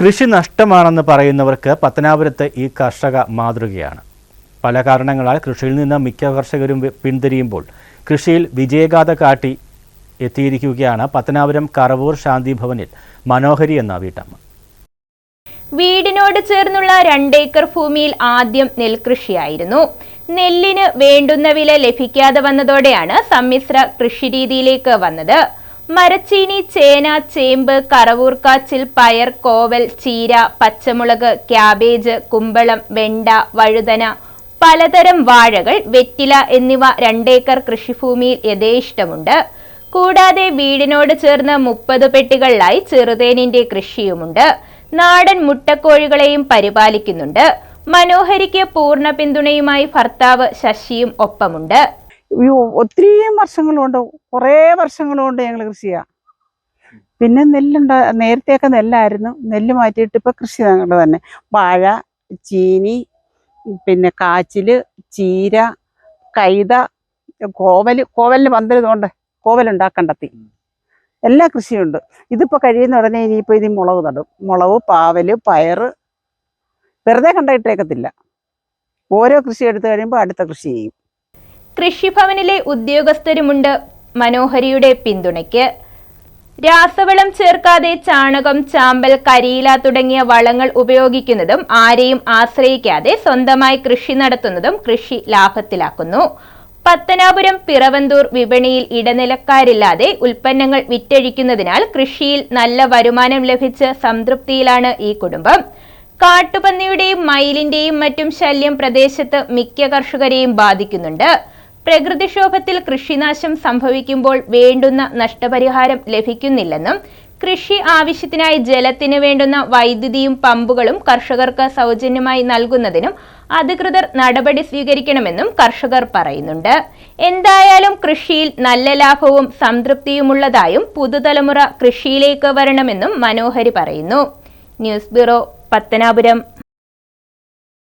കൃഷി നഷ്ടമാണെന്ന് പറയുന്നവർക്ക് പത്തനാപുരത്ത് ഈ കർഷക മാതൃകയാണ്. പല കാരണങ്ങളാൽ കൃഷിയിൽ നിന്ന് മിക്ക കർഷകരും പിന്തിരിയുമ്പോൾ കൃഷിയിൽ വിജയഗാഥ കാട്ടി എത്തിയിരിക്കുകയാണ് പത്തനാപുരം കറവൂർ ശാന്തി ഭവനിൽ മനോഹരി എന്ന വീട്ടമ്മ. വീടിനോട് ചേർന്നുള്ള രണ്ടേക്കർ ഭൂമിയിൽ ആദ്യം നെൽകൃഷിയായിരുന്നു. നെല്ലിന് വേണ്ടുന്ന വില ലഭിക്കാതെ വന്നതോടെയാണ് സമ്മിശ്ര കൃഷി രീതിയിലേക്ക് വന്നത്. മരച്ചീനി ചേന ചേമ്പ് കറവൂർക്കാച്ചിൽ പയർ കോവൽ ചീര പച്ചമുളക് ക്യാബേജ് കുമ്പളം വെണ്ട വഴുതന പലതരം വാഴകൾ വെറ്റില എന്നിവ രണ്ടേക്കർ കൃഷിഭൂമിയിൽ യഥേഷ്ടമുണ്ട്. കൂടാതെ വീടിനോട് ചേർന്ന് മുപ്പത് പെട്ടികളിലായി ചെറുതേനിന്റെ കൃഷിയുമുണ്ട്. നാടൻ മുട്ടക്കോഴികളെയും പരിപാലിക്കുന്നുണ്ട്. മനോഹരിക്ക് പൂർണ പിന്തുണയുമായി ഭർത്താവ് ശശിയും ഒപ്പമുണ്ട്. ഒത്തിരി വർഷങ്ങൾ കൊണ്ട് കുറേ വർഷങ്ങൾ കൊണ്ട് ഞങ്ങൾ കൃഷി ചെയ്യാം പിന്നെ നെല്ലുണ്ട നേരത്തെയൊക്കെ നെല്ലായിരുന്നു. നെല്ല് മാറ്റിയിട്ട് ഇപ്പൊ കൃഷി ഞങ്ങൾ തന്നെ. വാഴ ചീനി പിന്നെ കാച്ചിൽ ചീര കൈത കോവൽ കോവലിന് പന്തലുകൊണ്ട് കോവലുണ്ടാക്കണ്ടെത്തി എല്ലാ കൃഷിയുണ്ട്. ഇതിപ്പോ കഴിയുന്ന ഉടനെ ഇനിയിപ്പോ ഇനി മുളക് നടും. മുളക് പാവൽ പയർ വെറുതെ കണ്ടിട്ടേക്കത്തില്ല ഓരോ കൃഷി എടുത്തു കഴിയുമ്പോൾ അടുത്ത കൃഷി ചെയ്യും. കൃഷിഭവനിലെ ഉദ്യോഗസ്ഥരുമുണ്ട്. മനോഹരിയുടെ പിന്തുണയ്ക്ക്. രാസവളം ചേർക്കാതെ ചാണകം ചാമ്പൽ കരിയില തുടങ്ങിയ വളങ്ങൾ ഉപയോഗിക്കുന്നതും ആരെയും ആശ്രയിക്കാതെ സ്വന്തമായി കൃഷി നടത്തുന്നതും കൃഷി ലാഭത്തിലാക്കുന്നു. പത്തനാപുരം പിറവന്തൂർ വിപണിയിൽ ഇടനിലക്കാരില്ലാതെ ഉൽപ്പന്നങ്ങൾ വിറ്റഴിക്കുന്നതിനാൽ കൃഷിയിൽ നല്ല വരുമാനം ലഭിച്ച് സംതൃപ്തിയിലാണ് ഈ കുടുംബം. കാട്ടുപന്നിയുടെയും മയിലിന്റെയും മറ്റും ശല്യം പ്രദേശത്ത് മിക്ക കർഷകരെയും ബാധിക്കുന്നുണ്ട്. പ്രകൃതിക്ഷോഭത്തിൽ കൃഷിനാശം സംഭവിക്കുമ്പോൾ വേണ്ടുന്ന നഷ്ടപരിഹാരം ലഭിക്കുന്നില്ലെന്നും കൃഷി ആവശ്യത്തിനായി ജലത്തിന് വേണ്ടുന്ന വൈദ്യുതിയും പമ്പുകളും കർഷകർക്ക് സൗജന്യമായി നൽകുന്നതിനും അധികൃതർ നടപടി സ്വീകരിക്കണമെന്നും കർഷകർ പറയുന്നുണ്ട്. എന്തായാലും കൃഷിയിൽ നല്ല ലാഭവും സംതൃപ്തിയുമുള്ളതായും പുതുതലമുറ കൃഷിയിലേക്ക് വരണമെന്നും മനോഹരി പറയുന്നു. News bureau Pathanapuram.